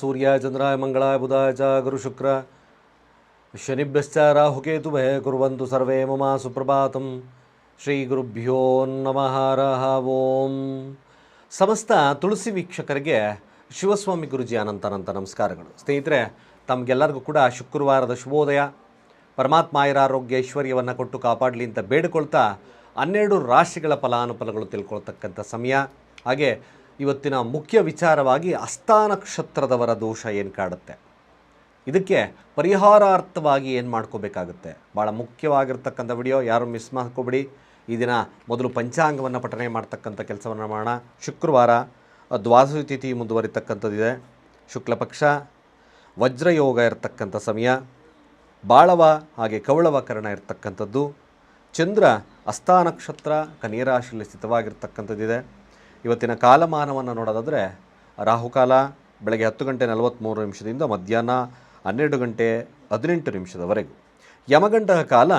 ಸೂರ್ಯ ಚಂದ್ರಾಯ ಮಂಗಳಾಯ ಬುಧಾಯ ಚ ಗುರು ಶುಕ್ರ. ಶನಿಭ್ಯಶ್ಚ ರಾಹುಕೇತುಭಯ ಕುರುವಂತು ಸರ್ವೇ ಮಮ ಸುಪ್ರಭಾತಂ. ಶ್ರೀ ಗುರುಭ್ಯೋ ನಮಃ ರಹ ಓಂ. ಸಮಸ್ತ ತುಳಸಿ ವೀಕ್ಷಕರಿಗೆ ಶಿವಸ್ವಾಮಿ ಗುರುಜಿ ಅನಂತ ಅನಂತ ನಮಸ್ಕಾರಗಳು. ಸ್ನೇಹಿತರೆ, ತಮಗೆಲ್ಲರಿಗೂ ಕೂಡ ಶುಕ್ರವಾರದ ಶುಭೋದಯ. ಪರಮಾತ್ಮ ಆರೋಗ್ಯ ಐಶ್ವರ್ಯವನ್ನು ಕೊಟ್ಟು ಕಾಪಾಡಲಿ ಅಂತ ಬೇಡಿಕೊಳ್ತಾ ಹನ್ನೆರಡು ರಾಶಿಗಳ ಫಲಾನುಫಲಗಳು ತಿಳ್ಕೊಳ್ತಕ್ಕಂಥ ಸಮಯ. ಹಾಗೆ ಇವತ್ತಿನ ಮುಖ್ಯ ವಿಚಾರವಾಗಿ ಅಸ್ಥಾನಕ್ಷತ್ರದವರ ನಕ್ಷತ್ರದವರ ದೋಷ ಏನು ಕಾಡುತ್ತೆ? ಇದಕ್ಕೆ ಪರಿಹಾರಾರ್ಥವಾಗಿ ಏನು ಮಾಡ್ಕೋಬೇಕಾಗುತ್ತೆ? ಭಾಳ ಮುಖ್ಯವಾಗಿರ್ತಕ್ಕಂಥ ವಿಡಿಯೋ, ಯಾರು ಮಿಸ್ ಮಾಡ್ಕೋಬಿಡಿ. ಈ ದಿನ ಮೊದಲು ಪಂಚಾಂಗವನ್ನು ಪಠನೆ ಮಾಡ್ತಕ್ಕಂಥ ಕೆಲಸವನ್ನು ಮಾಡೋಣ. ಶುಕ್ರವಾರ ದ್ವಾದಶಿ ತಿಥಿ ಮುಂದುವರಿತಕ್ಕಂಥದ್ದಿದೆ. ಶುಕ್ಲಪಕ್ಷ, ವಜ್ರಯೋಗ ಇರತಕ್ಕಂಥ ಸಮಯ. ಬಾಳವ ಹಾಗೆ ಕವಳವ ಕರ್ಣ ಇರತಕ್ಕಂಥದ್ದು. ಚಂದ್ರ ಅಸ್ಥಾನಕ್ಷತ್ರ ನಕ್ಷತ್ರ ಕನ್ಯರಾಶಿಯಲ್ಲಿ ಸ್ಥಿತವಾಗಿರ್ತಕ್ಕಂಥದ್ದಿದೆ. ಇವತ್ತಿನ ಕಾಲಮಾನವನ್ನು ನೋಡೋದಾದರೆ ರಾಹುಕಾಲ ಬೆಳಗ್ಗೆ ಹತ್ತು ಗಂಟೆ ನಲವತ್ತ್ಮೂರು ನಿಮಿಷದಿಂದ ಮಧ್ಯಾಹ್ನ ಹನ್ನೆರಡು ಗಂಟೆ ಹದಿನೆಂಟು ನಿಮಿಷದವರೆಗೂ. ಯಮಗಂಡ ಕಾಲ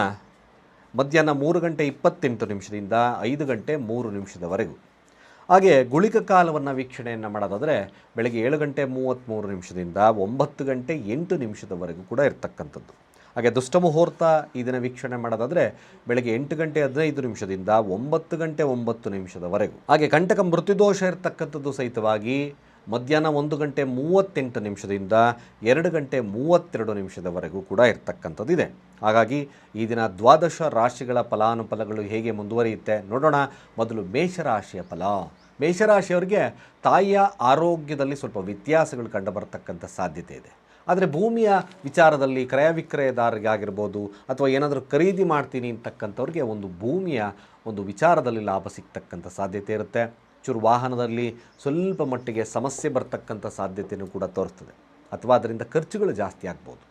ಮಧ್ಯಾಹ್ನ ಮೂರು ಗಂಟೆ ಇಪ್ಪತ್ತೆಂಟು ನಿಮಿಷದಿಂದ ಐದು ಗಂಟೆ ಮೂರು ನಿಮಿಷದವರೆಗೂ. ಹಾಗೆ ಗುಳಿಕ ಕಾಲವನ್ನು ವೀಕ್ಷಣೆಯನ್ನು ಮಾಡೋದಾದರೆ ಬೆಳಗ್ಗೆ ಏಳು ಗಂಟೆ ಮೂವತ್ತ್ಮೂರು ನಿಮಿಷದಿಂದ ಒಂಬತ್ತು ಗಂಟೆ ಎಂಟು ನಿಮಿಷದವರೆಗೂ ಕೂಡ ಇರ್ತಕ್ಕಂಥದ್ದು. ಹಾಗೆ ದುಷ್ಟ ಮುಹೂರ್ತ ಈ ದಿನ ವೀಕ್ಷಣೆ ಮಾಡೋದಾದರೆ ಬೆಳಗ್ಗೆ ಎಂಟು ಗಂಟೆ ಹದಿನೈದು ನಿಮಿಷದಿಂದ ಒಂಬತ್ತು ಗಂಟೆ ಒಂಬತ್ತು ನಿಮಿಷದವರೆಗೂ. ಹಾಗೆ ಕಂಟಕ ಮೃತ್ಯುದೋಷ ಇರತಕ್ಕಂಥದ್ದು ಸಹಿತವಾಗಿ ಮಧ್ಯಾಹ್ನ ಒಂದು ಗಂಟೆ ಮೂವತ್ತೆಂಟು ನಿಮಿಷದಿಂದ ಎರಡು ಗಂಟೆ ಮೂವತ್ತೆರಡು ನಿಮಿಷದವರೆಗೂ ಕೂಡ ಇರ್ತಕ್ಕಂಥದ್ದಿದೆ. ಹಾಗಾಗಿ ಈ ದಿನ ದ್ವಾದಶ ರಾಶಿಗಳ ಫಲಾನುಫಲಗಳು ಹೇಗೆ ಮುಂದುವರಿಯುತ್ತೆ ನೋಡೋಣ. ಮೊದಲು ಮೇಷರಾಶಿಯ ಫಲ. ಮೇಷರಾಶಿಯವರಿಗೆ ತಾಯಿಯ ಆರೋಗ್ಯದಲ್ಲಿ ಸ್ವಲ್ಪ ವ್ಯತ್ಯಾಸಗಳು ಕಂಡುಬರ್ತಕ್ಕಂಥ ಸಾಧ್ಯತೆ ಇದೆ. ಆದರೆ ಭೂಮಿಯ ವಿಚಾರದಲ್ಲಿ ಕ್ರಯ ವಿಕ್ರಯದಾರರಿಗೆ ಆಗಿರ್ಬೋದು ಅಥವಾ ಏನಾದರೂ ಖರೀದಿ ಮಾಡ್ತೀನಿ ಅಂತಕ್ಕಂಥವ್ರಿಗೆ ಒಂದು ಭೂಮಿಯ ಒಂದು ವಿಚಾರದಲ್ಲಿ ಲಾಭ ಸಿಗ್ತಕ್ಕಂಥ ಸಾಧ್ಯತೆ ಇರುತ್ತೆ. ಚೂರು ವಾಹನದಲ್ಲಿ ಸ್ವಲ್ಪ ಮಟ್ಟಿಗೆ ಸಮಸ್ಯೆ ಬರ್ತಕ್ಕಂಥ ಸಾಧ್ಯತೆಯೂ ಕೂಡ ತೋರಿಸ್ತದೆ. ಅಥವಾ ಅದರಿಂದ ಖರ್ಚುಗಳು ಜಾಸ್ತಿ ಆಗ್ಬೋದು.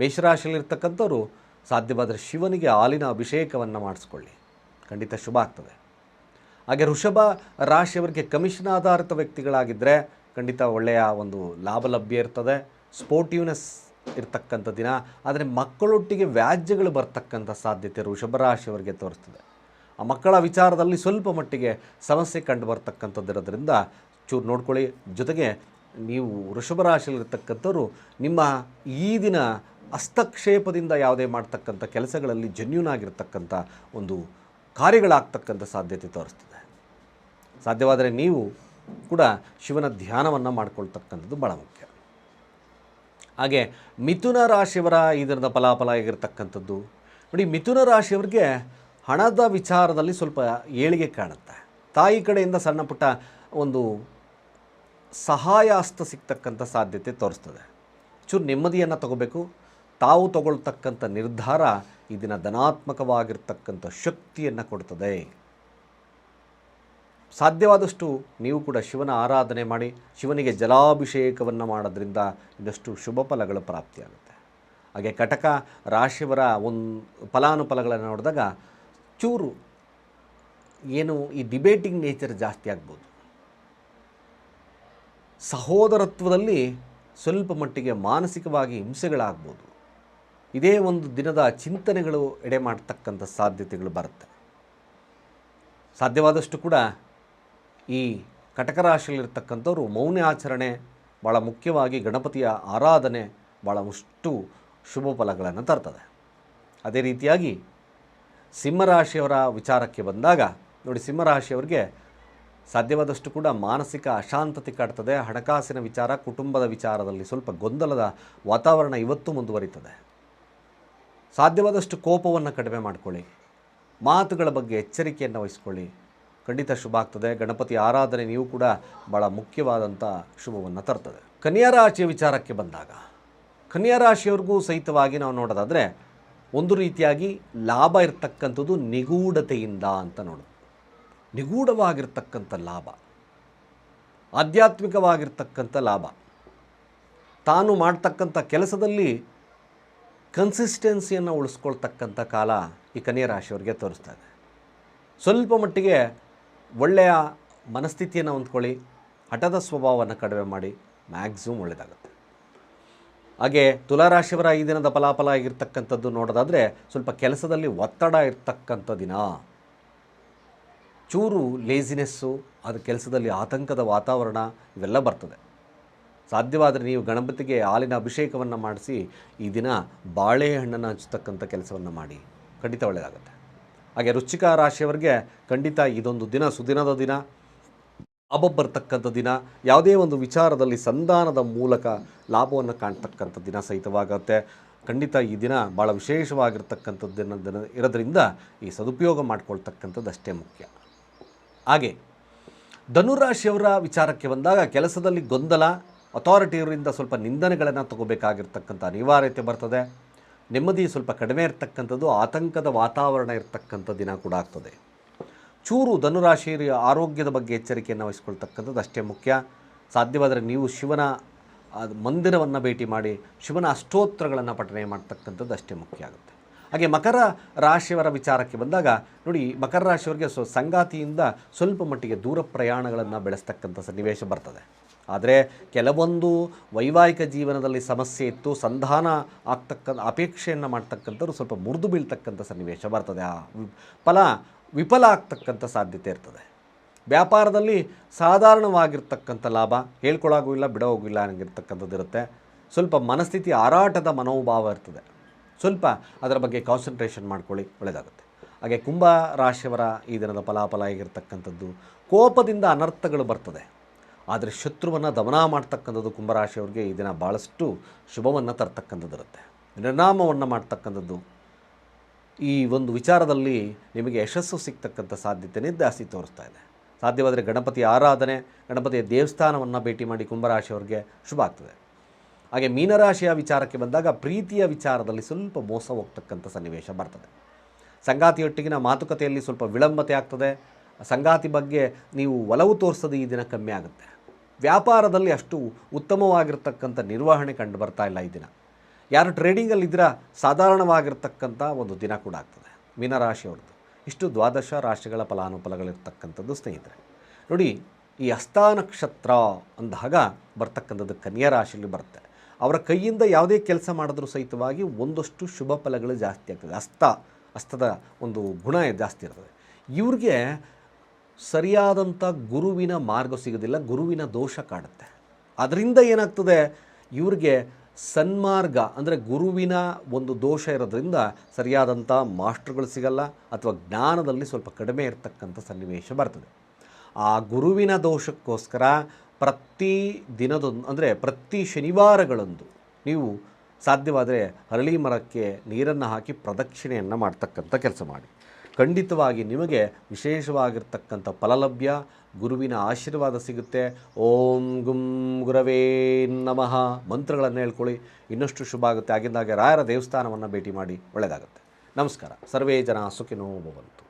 ಮೇಷರಾಶಿಯಲ್ಲಿರ್ತಕ್ಕಂಥವ್ರು ಸಾಧ್ಯವಾದರೆ ಶಿವನಿಗೆ ಹಾಲಿನ ಅಭಿಷೇಕವನ್ನು ಮಾಡಿಸ್ಕೊಳ್ಳಿ. ಖಂಡಿತ ಶುಭ ಆಗ್ತದೆ. ಹಾಗೆ ಋಷಭ ರಾಶಿಯವರಿಗೆ ಕಮಿಷನ್ ಆಧಾರಿತ ವ್ಯಕ್ತಿಗಳಾಗಿದ್ದರೆ ಖಂಡಿತ ಒಳ್ಳೆಯ ಒಂದು ಲಾಭ ಲಭ್ಯ ಇರ್ತದೆ. ಸ್ಪೋರ್ಟಿವ್ನೆಸ್ ಇರ್ತಕ್ಕಂಥ ದಿನ, ಆದರೆ ಮಕ್ಕಳೊಟ್ಟಿಗೆ ವ್ಯಾಜ್ಯಗಳು ಬರ್ತಕ್ಕಂಥ ಸಾಧ್ಯತೆ ವೃಷಭರಾಶಿಯವರಿಗೆ ತೋರಿಸ್ತದೆ. ಆ ಮಕ್ಕಳ ವಿಚಾರದಲ್ಲಿ ಸ್ವಲ್ಪ ಮಟ್ಟಿಗೆ ಸಮಸ್ಯೆ ಕಂಡು ಬರ್ತಕ್ಕಂಥದ್ದಿರೋದ್ರಿಂದ ಚೂರು ನೋಡ್ಕೊಳ್ಳಿ. ಜೊತೆಗೆ ನೀವು ವೃಷಭ ರಾಶಿಯಲ್ಲಿರ್ತಕ್ಕಂಥವ್ರು, ನಿಮ್ಮ ಈ ದಿನ ಹಸ್ತಕ್ಷೇಪದಿಂದ ಯಾವುದೇ ಮಾಡ್ತಕ್ಕಂಥ ಕೆಲಸಗಳಲ್ಲಿ ಜೆನ್ಯೂನ್ ಆಗಿರ್ತಕ್ಕಂಥ ಒಂದು ಕಾರ್ಯಗಳಾಗ್ತಕ್ಕಂಥ ಸಾಧ್ಯತೆ ತೋರಿಸ್ತದೆ. ಸಾಧ್ಯವಾದರೆ ನೀವು ಕೂಡ ಶಿವನ ಧ್ಯಾನವನ್ನು ಮಾಡ್ಕೊಳ್ತಕ್ಕಂಥದ್ದು ಭಾಳ ಮುಖ್ಯ. ಹಾಗೆ ಮಿಥುನ ರಾಶಿಯವರ ಇದರದ ಫಲಾಫಲ ಆಗಿರ್ತಕ್ಕಂಥದ್ದು. ನೋಡಿ, ಮಿಥುನ ರಾಶಿಯವರಿಗೆ ಹಣದ ವಿಚಾರದಲ್ಲಿ ಸ್ವಲ್ಪ ಏಳಿಗೆ ಕಾಣುತ್ತೆ. ತಾಯಿ ಕಡೆಯಿಂದ ಸಣ್ಣ ಪುಟ್ಟ ಒಂದು ಸಹಾಯ ಹಸ್ತ ಸಿಗ್ತಕ್ಕಂಥ ಸಾಧ್ಯತೆ ತೋರಿಸ್ತದೆ. ಚೂರು ನೆಮ್ಮದಿಯನ್ನು ತಗೋಬೇಕು. ತಾವು ತಗೊಳ್ತಕ್ಕಂಥ ನಿರ್ಧಾರ ಇದನ್ನು ದಿನ ಧನಾತ್ಮಕವಾಗಿರ್ತಕ್ಕಂಥ ಶಕ್ತಿಯನ್ನು ಕೊಡ್ತದೆ. ಸಾಧ್ಯವಾದಷ್ಟು ನೀವು ಕೂಡ ಶಿವನ ಆರಾಧನೆ ಮಾಡಿ ಶಿವನಿಗೆ ಜಲಾಭಿಷೇಕವನ್ನು ಮಾಡೋದ್ರಿಂದ ಇದಷ್ಟು ಶುಭ ಫಲಗಳು ಪ್ರಾಪ್ತಿಯಾಗುತ್ತೆ. ಹಾಗೆ ಕಟಕ ರಾಶಿಯವರ ಒಂದು ಫಲಾನುಫಲಗಳನ್ನು ನೋಡಿದಾಗ ಚೂರು ಏನು ಈ ಡಿಬೇಟಿಂಗ್ ನೇಚರ್ ಜಾಸ್ತಿ ಆಗ್ಬೋದು. ಸಹೋದರತ್ವದಲ್ಲಿ ಸ್ವಲ್ಪ ಮಟ್ಟಿಗೆ ಮಾನಸಿಕವಾಗಿ ಹಿಂಸೆಗಳಾಗ್ಬೋದು. ಇದೇ ಒಂದು ದಿನದ ಚಿಂತನೆಗಳು ಎಡೆ ಮಾಡ್ತಕ್ಕಂಥ ಸಾಧ್ಯತೆಗಳು ಬರುತ್ತೆ. ಸಾಧ್ಯವಾದಷ್ಟು ಕೂಡ ಈ ಕಟಕ ರಾಶಿಯಲ್ಲಿರ್ತಕ್ಕಂಥವ್ರು ಮೌನ ಆಚರಣೆ ಭಾಳ ಮುಖ್ಯವಾಗಿ ಗಣಪತಿಯ ಆರಾಧನೆ ಭಾಳಷ್ಟು ಶುಭ ಫಲಗಳನ್ನು ತರ್ತದೆ. ಅದೇ ರೀತಿಯಾಗಿ ಸಿಂಹರಾಶಿಯವರ ವಿಚಾರಕ್ಕೆ ಬಂದಾಗ, ನೋಡಿ ಸಿಂಹರಾಶಿಯವರಿಗೆ ಸಾಧ್ಯವಾದಷ್ಟು ಕೂಡ ಮಾನಸಿಕ ಅಶಾಂತತೆ ಕಾಡ್ತದೆ. ಹಣಕಾಸಿನ ವಿಚಾರ, ಕುಟುಂಬದ ವಿಚಾರದಲ್ಲಿ ಸ್ವಲ್ಪ ಗೊಂದಲದ ವಾತಾವರಣ ಇವತ್ತು ಮುಂದುವರಿತದೆ. ಸಾಧ್ಯವಾದಷ್ಟು ಕೋಪವನ್ನು ಕಡಿಮೆ ಮಾಡಿಕೊಳ್ಳಿ. ಮಾತುಗಳ ಬಗ್ಗೆ ಎಚ್ಚರಿಕೆಯನ್ನು ವಹಿಸ್ಕೊಳ್ಳಿ. ಖಂಡಿತ ಶುಭ ಆಗ್ತದೆ. ಗಣಪತಿ ಆರಾಧನೆ ನೀವು ಕೂಡ ಭಾಳ ಮುಖ್ಯವಾದಂಥ ಶುಭವನ್ನು ತರ್ತದೆ. ಕನ್ಯಾ ರಾಶಿಯ ವಿಚಾರಕ್ಕೆ ಬಂದಾಗ, ಕನ್ಯಾ ರಾಶಿಯವ್ರಿಗೂ ಸಹಿತವಾಗಿ ನಾವು ನೋಡೋದಾದರೆ ಒಂದು ರೀತಿಯಾಗಿ ಲಾಭ ಇರ್ತಕ್ಕಂಥದ್ದು ನಿಗೂಢತೆಯಿಂದ ಅಂತ ನೋಡೋದು. ನಿಗೂಢವಾಗಿರ್ತಕ್ಕಂಥ ಲಾಭ, ಆಧ್ಯಾತ್ಮಿಕವಾಗಿರ್ತಕ್ಕಂಥ ಲಾಭ, ತಾನು ಮಾಡ್ತಕ್ಕಂಥ ಕೆಲಸದಲ್ಲಿ ಕನ್ಸಿಸ್ಟೆನ್ಸಿಯನ್ನು ಉಳಿಸ್ಕೊಳ್ತಕ್ಕಂಥ ಕಾಲ ಈ ಕನ್ಯಾ ರಾಶಿಯವರಿಗೆ ತೋರಿಸ್ತಾ ಇದೆ. ಸ್ವಲ್ಪ ಮಟ್ಟಿಗೆ ಒಳ್ಳೆಯ ಮನಸ್ಥಿತಿಯನ್ನು ಹೊಂದ್ಕೊಳ್ಳಿ, ಹಠದ ಸ್ವಭಾವವನ್ನು ಕಡಿಮೆ ಮಾಡಿ ಮ್ಯಾಕ್ಸಿಮಮ್ ಒಳ್ಳೆಯದಾಗುತ್ತೆ ಹಾಗೆ ತುಲಾರಾಶಿಯವರ ಈ ದಿನದ ಫಲಾಫಲ ಆಗಿರ್ತಕ್ಕಂಥದ್ದು ನೋಡೋದಾದರೆ ಸ್ವಲ್ಪ ಕೆಲಸದಲ್ಲಿ ಒತ್ತಡ ಇರ್ತಕ್ಕಂಥ ದಿನ. ಚೂರು ಲೇಸಿನೆಸ್ಸು ಅದು ಕೆಲಸದಲ್ಲಿ ಆತಂಕದ ವಾತಾವರಣ ಇವೆಲ್ಲ ಬರ್ತದೆ. ಸಾಧ್ಯವಾದರೆ ನೀವು ಗಣಪತಿಗೆ ಹಾಲಿನ ಅಭಿಷೇಕವನ್ನು ಮಾಡಿಸಿ ಈ ದಿನ ಬಾಳೆಹಣ್ಣನ್ನು ಹಂಚತಕ್ಕಂಥ ಕೆಲಸವನ್ನು ಮಾಡಿ, ಖಂಡಿತ ಒಳ್ಳೆಯದಾಗುತ್ತೆ ಹಾಗೆ ರುಚಿಕ ರಾಶಿಯವರಿಗೆ ಖಂಡಿತ ಇದೊಂದು ದಿನ, ಸುದಿನದ ದಿನ ಅಬ್ಬಬ್ಬರ್ತಕ್ಕಂಥ ಬರ್ತಕ್ಕಂಥ ದಿನ, ಯಾವುದೇ ಒಂದು ವಿಚಾರದಲ್ಲಿ ಸಂಧಾನದ ಮೂಲಕ ಲಾಭವನ್ನು ಕಾಣ್ತಕ್ಕಂಥ ದಿನ ಸಹಿತವಾಗುತ್ತೆ. ಖಂಡಿತ ಈ ದಿನ ಭಾಳ ವಿಶೇಷವಾಗಿರ್ತಕ್ಕಂಥದ್ದು ದಿನ ದಿನ ಇರೋದ್ರಿಂದ ಈ ಸದುಪಯೋಗ ಮಾಡ್ಕೊಳ್ತಕ್ಕಂಥದ್ದು ಅಷ್ಟೇ ಮುಖ್ಯ. ಹಾಗೆ ಧನುರಾಶಿಯವರ ವಿಚಾರಕ್ಕೆ ಬಂದಾಗ ಕೆಲಸದಲ್ಲಿ ಗೊಂದಲ ಅಥಾರಿಟಿಯವರಿಂದ ಸ್ವಲ್ಪ ನಿಂದನೆಗಳನ್ನು ತಗೋಬೇಕಾಗಿರ್ತಕ್ಕಂಥ ಅನಿವಾರ್ಯತೆ ಬರ್ತದೆ. ನೆಮ್ಮದಿ ಸ್ವಲ್ಪ ಕಡಿಮೆ ಇರತಕ್ಕಂಥದ್ದು, ಆತಂಕದ ವಾತಾವರಣ ಇರತಕ್ಕಂಥ ದಿನ ಕೂಡ ಆಗ್ತದೆ. ಚೂರು ಧನುರಾಶಿಯ ಆರೋಗ್ಯದ ಬಗ್ಗೆ ಎಚ್ಚರಿಕೆಯನ್ನು ವಹಿಸ್ಕೊಳ್ತಕ್ಕಂಥದ್ದು ಅಷ್ಟೇ ಮುಖ್ಯ. ಸಾಧ್ಯವಾದರೆ ನೀವು ಶಿವನ ಮಂದಿರವನ್ನು ಭೇಟಿ ಮಾಡಿ ಶಿವನ ಅಷ್ಟೋತ್ರಗಳನ್ನು ಪಠನೆ ಮಾಡ್ತಕ್ಕಂಥದ್ದು ಅಷ್ಟೇ ಮುಖ್ಯ ಆಗುತ್ತೆ. ಹಾಗೆ ಮಕರ ರಾಶಿಯವರ ವಿಚಾರಕ್ಕೆ ಬಂದಾಗ, ನೋಡಿ ಮಕರ ರಾಶಿಯವರಿಗೆ ಸಂಗಾತಿಯಿಂದ ಸ್ವಲ್ಪ ಮಟ್ಟಿಗೆ ದೂರ ಪ್ರಯಾಣಗಳನ್ನು ಬೆಳೆಸ್ತಕ್ಕಂಥ ಸನ್ನಿವೇಶ ಬರ್ತದೆ. ಆದರೆ ಕೆಲವೊಂದು ವೈವಾಹಿಕ ಜೀವನದಲ್ಲಿ ಸಮಸ್ಯೆ ಇತ್ತು, ಸಂಧಾನ ಆಗ್ತಕ್ಕಂಥ, ಅಪೇಕ್ಷೆಯನ್ನು ಮಾಡ್ತಕ್ಕಂಥವ್ರು ಸ್ವಲ್ಪ ಮುರಿದು ಬೀಳ್ತಕ್ಕಂಥ ಸನ್ನಿವೇಶ ಬರ್ತದೆ. ಆ ಫಲ ವಿಫಲ ಆಗ್ತಕ್ಕಂಥ ಸಾಧ್ಯತೆ ಇರ್ತದೆ. ವ್ಯಾಪಾರದಲ್ಲಿ ಸಾಧಾರಣವಾಗಿರ್ತಕ್ಕಂಥ ಲಾಭ, ಹೇಳ್ಕೊಳಾಗೂ ಇಲ್ಲ, ಬಿಡೋಗೂ ಇಲ್ಲ ಅನ್ನಂಗಿರ್ತಕ್ಕಂಥದ್ದು ಇರುತ್ತೆ. ಸ್ವಲ್ಪ ಮನಸ್ಥಿತಿ ಆರಾಟದ ಮನೋಭಾವ ಇರ್ತದೆ. ಸ್ವಲ್ಪ ಅದರ ಬಗ್ಗೆ ಕಾನ್ಸಂಟ್ರೇಷನ್ ಮಾಡ್ಕೊಳ್ಳಿ ಒಳ್ಳೆಯದಾಗುತ್ತೆ ಹಾಗೆ ಕುಂಭ ರಾಶಿಯವರ ಈ ದಿನದ ಫಲಾಫಲ ಆಗಿರ್ತಕ್ಕಂಥದ್ದು ಕೋಪದಿಂದ ಅನರ್ಥಗಳು ಬರ್ತದೆ. ಆದರೆ ಶತ್ರುವನ್ನು ದಮನ ಮಾಡ್ತಕ್ಕಂಥದ್ದು ಕುಂಭರಾಶಿಯವ್ರಿಗೆ ಈ ದಿನ ಭಾಳಷ್ಟು ಶುಭವನ್ನು ತರ್ತಕ್ಕಂಥದ್ದಿರುತ್ತೆ. ನಿರ್ನಾಮವನ್ನು ಮಾಡ್ತಕ್ಕಂಥದ್ದು. ಈ ಒಂದು ವಿಚಾರದಲ್ಲಿ ನಿಮಗೆ ಯಶಸ್ಸು ಸಿಗ್ತಕ್ಕಂಥ ಸಾಧ್ಯತೆಯೇ ಜಾಸ್ತಿ ತೋರಿಸ್ತಾ ಇದೆ. ಸಾಧ್ಯವಾದರೆ ಗಣಪತಿ ಆರಾಧನೆ, ಗಣಪತಿಯ ದೇವಸ್ಥಾನವನ್ನು ಭೇಟಿ ಮಾಡಿ ಕುಂಭರಾಶಿಯವ್ರಿಗೆ ಶುಭ ಆಗ್ತದೆ. ಹಾಗೆ ಮೀನರಾಶಿಯ ವಿಚಾರಕ್ಕೆ ಬಂದಾಗ ಪ್ರೀತಿಯ ವಿಚಾರದಲ್ಲಿ ಸ್ವಲ್ಪ ಮೋಸ ಹೋಗ್ತಕ್ಕಂಥ ಸನ್ನಿವೇಶ ಬರ್ತದೆ. ಸಂಗಾತಿಯೊಟ್ಟಿಗಿನ ಮಾತುಕತೆಯಲ್ಲಿ ಸ್ವಲ್ಪ ವಿಳಂಬತೆ ಆಗ್ತದೆ. ಸಂಗಾತಿ ಬಗ್ಗೆ ನೀವು ಒಲವು ತೋರಿಸೋದು ಈ ದಿನ ಕಮ್ಮಿ ಆಗುತ್ತೆ. ವ್ಯಾಪಾರದಲ್ಲಿ ಅಷ್ಟು ಉತ್ತಮವಾಗಿರ್ತಕ್ಕಂಥ ನಿರ್ವಹಣೆ ಕಂಡು ಬರ್ತಾ ಇಲ್ಲ ಈ ದಿನ. ಯಾರು ಟ್ರೇಡಿಂಗಲ್ಲಿ ಇದ್ದೀರಾ, ಸಾಧಾರಣವಾಗಿರ್ತಕ್ಕಂಥ ಒಂದು ದಿನ ಕೂಡ ಆಗ್ತದೆ. ಮೀನರಾಶಿಯವ್ರದ್ದು. ಇಷ್ಟು ದ್ವಾದಶ ರಾಶಿಗಳ ಫಲಾನುಫಲಗಳಿರ್ತಕ್ಕಂಥದ್ದು ಸ್ನೇಹಿತರೆ. ನೋಡಿ, ಈ ಅಸ್ತಾನಕ್ಷತ್ರ ಅಂದಾಗ ಬರ್ತಕ್ಕಂಥದ್ದು ಕನ್ಯಾ ರಾಶಿಯಲ್ಲಿ ಬರುತ್ತೆ. ಅವರ ಕೈಯಿಂದ ಯಾವುದೇ ಕೆಲಸ ಮಾಡಿದ್ರೂ ಸಹಿತವಾಗಿ ಒಂದಷ್ಟು ಶುಭ ಫಲಗಳು ಜಾಸ್ತಿ ಆಗ್ತದೆ. ಅಸ್ತ, ಅಸ್ತದ ಒಂದು ಗುಣ ಜಾಸ್ತಿ ಇರ್ತದೆ. ಇವ್ರಿಗೆ ಸರಿಯಾದಂಥ ಗುರುವಿನ ಮಾರ್ಗ ಸಿಗೋದಿಲ್ಲ, ಗುರುವಿನ ದೋಷ ಕಾಡುತ್ತೆ. ಅದರಿಂದ ಏನಾಗ್ತದೆ? ಇವ್ರಿಗೆ ಸನ್ಮಾರ್ಗ ಅಂದರೆ ಗುರುವಿನ ಒಂದು ದೋಷ ಇರೋದ್ರಿಂದ ಸರಿಯಾದಂಥ ಮಾಸ್ಟ್ರುಗಳು ಸಿಗಲ್ಲ ಅಥವಾ ಜ್ಞಾನದಲ್ಲಿ ಸ್ವಲ್ಪ ಕಡಿಮೆ ಇರತಕ್ಕಂಥ ಸನ್ನಿವೇಶ ಬರ್ತದೆ. ಆ ಗುರುವಿನ ದೋಷಕ್ಕೋಸ್ಕರ ಪ್ರತಿ ದಿನದೊಂದು ಅಂದರೆ ಪ್ರತಿ ಶನಿವಾರಗಳಂದು ನೀವು ಸಾಧ್ಯವಾದರೆ ಹರಳಿ ಮರಕ್ಕೆ ನೀರನ್ನು ಹಾಕಿ ಪ್ರದಕ್ಷಿಣೆಯನ್ನು ಮಾಡ್ತಕ್ಕಂಥ ಕೆಲಸ ಮಾಡಿ. ಖಂಡಿತವಾಗಿ ನಿಮಗೆ ವಿಶೇಷವಾಗಿರ್ತಕ್ಕಂಥ ಫಲಲಭ್ಯ, ಗುರುವಿನ ಆಶೀರ್ವಾದ ಸಿಗುತ್ತೆ. ಓಂ ಗುಂ ಗುರವೇ ನಮಃ. ಮಂತ್ರಗಳನ್ನು ಹೇಳ್ಕೊಳ್ಳಿ. ಇನ್ನಷ್ಟು ಶುಭ ಆಗುತ್ತೆ. ಆಗಿಂದಾಗೆ ರಾಯರ ದೇವಸ್ಥಾನವನ್ನು ಭೇಟಿ ಮಾಡಿ ಒಳ್ಳೆಯದಾಗುತ್ತೆ. ನಮಸ್ಕಾರ. ಸರ್ವೇ ಜನ ಸುಖಿನೋ ಭವಂತು.